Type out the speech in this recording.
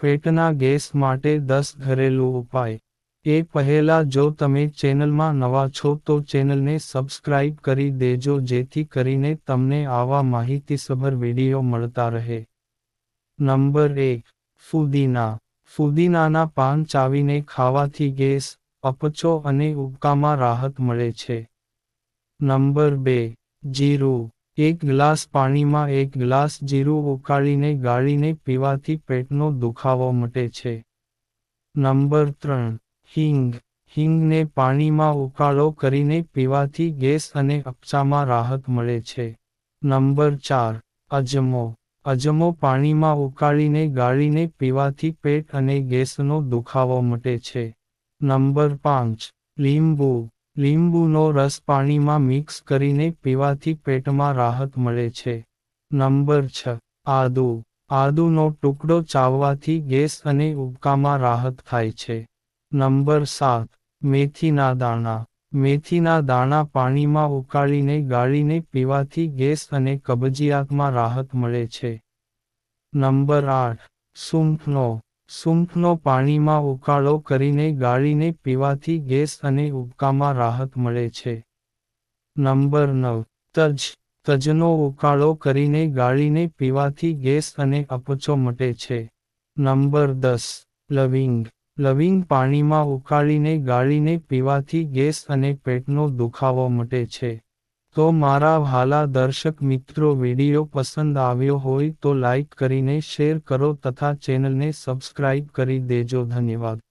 પેટના ગેસ માટે દસ ઘરેલું ઉપાય. એ પહેલા જો તમે ચેનલમાં નવા છો તો ચેનલને સબસ્ક્રાઇબ કરી દેજો જેથી કરીને તમને આવા માહિતીસભર વીડિયો મળતા રહે. નંબર એક, ફુદીના. ફુદીનાના પાન ચાવીને ખાવાથી ગેસ, અપચો અને ઉબકામાં રાહત મળે છે. નંબર બે, જીરું. એક ગ્લાસ પાણીમાં એક ગ્લાસ જીરું ઉકાળીને ગાળીને પીવાથી પેટનો દુખાવો મટે છે. નંબર ત્રણ, હિંગ. હિંગને પાણીમાં ઉકાળો કરીને પીવાથી ગેસ અને અપચામાં રાહત મળે છે. નંબર ચાર, અજમો. અજમો પાણીમાં ઉકાળીને ગાળીને પીવાથી પેટ અને ગેસનો દુખાવો મટે છે. નંબર પાંચ, લીંબુ. લીંબુનો રસ પાણીમાં મિક્સ કરીને પીવાથી પેટમાં રાહત મળે છે. નંબર છ, આદુ. આદુનો ટુકડો ચાવવાથી ગેસ અને ઉબકામાં રાહત થાય છે. નંબર સાત, મેથીના દાણા. મેથીના દાણા પાણીમાં ઉકાળીને ગાળીને પીવાથી ગેસ અને કબજિયાતમાં રાહત મળે છે. નંબર આઠ, સૂંઠનો. સૂંઠનો પાણીમાં ઉકાળો કરીને ગાળીને પીવાથી ગેસ અને ઉબકામાં રાહત મળે છે. નંબર નવ, તજ, તજનો ઉકાળો કરીને ગાળીને પીવાથી ગેસ અને અપચો મટે છે. નંબર દસ, લવિંગ લવિંગ પાણીમાં ઉકાળીને ગાળીને પીવાથી ગેસ અને પેટનો દુખાવો મટે છે. તો મારા ભાલા દર્શક મિત્રો, વીડિયો પસંદ આવ્યો હોય તો લાઈક કરીને શેર કરો તથા ચેનલને સબસ્ક્રાઇબ કરી દેજો. ધન્યવાદ.